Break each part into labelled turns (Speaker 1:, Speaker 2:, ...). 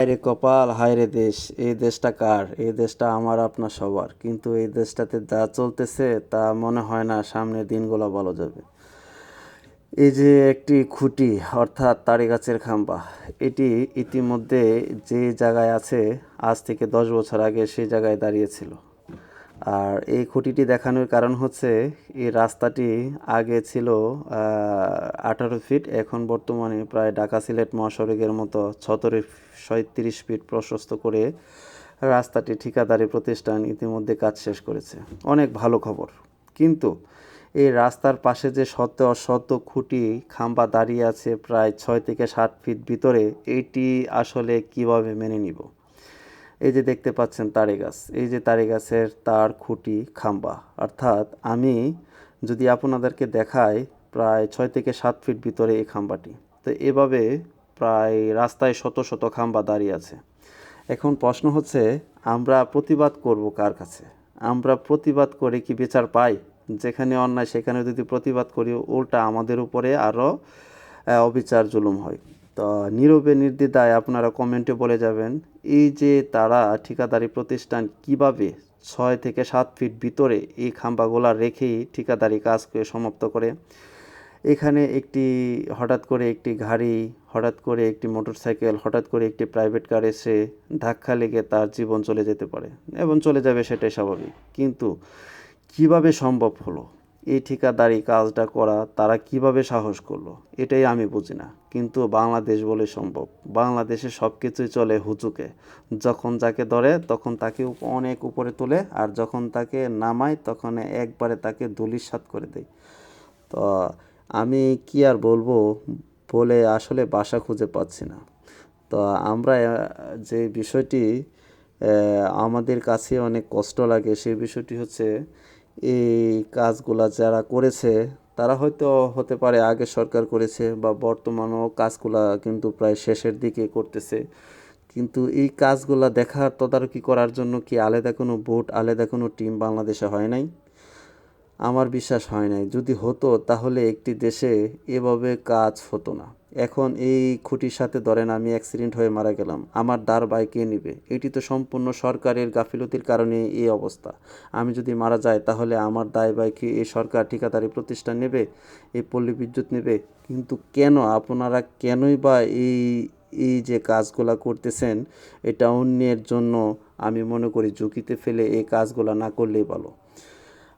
Speaker 1: হায়রে কপাল, হায়রে দেশ। এই দেশটা কার? এই দেশটা আমার, আপনার সবার। কিন্তু এই দেশটাতে যা চলতেছে, তা মনে হয় না সামনের দিনগুলো ভালো যাবে। এই যে একটি খুঁটি, অর্থাৎ তাড়ি গাছের খাম্বা, এটি ইতিমধ্যে যে জায়গায় আছে, আজ থেকে দশ বছর আগে সেই জায়গায় দাঁড়িয়েছিল। আর এই খুঁটিটি দেখানোর কারণ হচ্ছে, এই রাস্তাটি আগে ছিল আঠারো ফিট, এখন বর্তমানে প্রায় ঢাকা সিলেট মহাসড়কের মতো ছতরে সাঁত্রিশ ফিট প্রশস্ত করে রাস্তাটি ঠিকাদারি প্রতিষ্ঠান ইতিমধ্যে কাজ শেষ করেছে। অনেক ভালো খবর। কিন্তু এই রাস্তার পাশে যে শত শত খুঁটি খাম্বা দাঁড়িয়ে আছে প্রায় ছয় থেকে সাত ফিট ভিতরে এইটি আসলে কীভাবে মেনে নিব? এই যে দেখতে পাচ্ছেন তারে গাছ, এই যে তারে গাছের তার খুঁটি খাম্বা। অর্থাৎ আমি যদি আপনাদেরকে দেখাই প্রায় ছয় থেকে সাত ফিট ভিতরে এই খাম্বাটি। তো এভাবে প্রায় রাস্তায় শত শত খাম্বা দাঁড়িয়ে আছে। এখন প্রশ্ন হচ্ছে, আমরা প্রতিবাদ করব কার কাছে? আমরা প্রতিবাদ করে কি বিচার পাই? যেখানে অন্যায়, সেখানে যদি প্রতিবাদ করি, উল্টা আমাদের উপরে আরও অবিচার, জুলুম হয়। তো নীরবে নির্দ্বিধায় আপনারা কমেন্টে বলে যাবেন, এই যে তারা ঠিকাদারি প্রতিষ্ঠান কীভাবে ছয় থেকে সাত ফিট ভিতরে এই খাম্বাগুলা রেখেই ঠিকাদারি কাজকে সমাপ্ত করে এখানে একটি হঠাৎ করে একটি গাড়ি, হঠাৎ করে একটি মোটরসাইকেল, হঠাৎ করে একটি প্রাইভেট কার এসে ধাক্কা লেগে তার জীবন চলে যেতে পারে এবং চলে যাবে সেটাই স্বাভাবিক। কিন্তু কীভাবে সম্ভব হলো? এই ঠিকাদারি কাজটা করা তারা কীভাবে সাহস করল? এটাই আমি বুঝি না। কিন্তু বাংলাদেশ বলে সম্ভব। বাংলাদেশে সব কিছুই চলে হুচুকে। যখন যাকে ধরে, তখন তাকে অনেক উপরে তোলে আর যখন তাকে নামায়, তখন একবারে তাকে দুলিশাত করে দেয়। তো আমি কি আর বলব বলে আসলে বাসা খুঁজে পাচ্ছি না। তো আমরা যে বিষয়টি আমাদের কাছে অনেক কষ্ট লাগে সেই বিষয়টি হচ্ছে, এই কাজগুলা যারা করেছে, তারা হয়তো হতে পারে আগে সরকার করেছে বা বর্তমানেও কাজগুলা কিন্তু প্রায় শেষের দিকে করতেছে। কিন্তু এই কাজগুলা দেখার তদারকি করার জন্য কি আলাদা কোনো বোর্ড, আলাদা কোনো টিম বাংলাদেশে হয় নাই? আমার বিশ্বাস হয় নাই। যদি হতো, তাহলে একটি দেশে এভাবে কাজ হতো না। এখন এই খুঁটির সাথে ধরেন আমি অ্যাক্সিডেন্ট হয়ে মারা গেলাম। আমার দার বাই কে নিবে? এটি তো সম্পূর্ণ সরকারের গাফিলতির কারণে এই অবস্থা। আমি যদি মারা যাই, তাহলে আমার দায় বাই কি এই সরকার ঠিকাদারি প্রতিষ্ঠান নেবে? এই পল্লী বিদ্যুৎ নেবে? কিন্তু কেন? আপনারা কেনই বা এই এই যে কাজগুলা করতেছেন, এটা অন্যের জন্য আমি মনে করি ঝুঁকিতে ফেলে এই কাজগুলা না করলেই ভালো।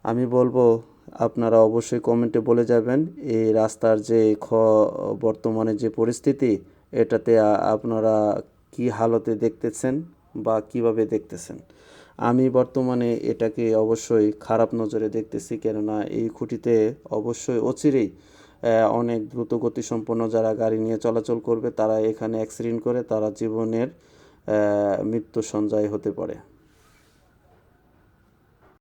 Speaker 1: আমি বলব, আপনারা অবশ্যই কমেন্টে বলে যাবেন, এই রাস্তার যে খ, বর্তমানে যে পরিস্থিতি, এটাতে আপনারা কি হালতে দেখতেছেন বা কীভাবে দেখতেছেন? আমি বর্তমানে এটাকে অবশ্যই খারাপ নজরে দেখতেছি, কেননা এই খুঁটিতে অবশ্যই অচিরেই অনেক দ্রুত গতিসম্পন্ন যারা গাড়ি নিয়ে চলাচল করবে, তারা এখানে অ্যাক্সিডেন্ট করে, তারা জীবনের মৃত্যু সঞ্চয় হতে পারে।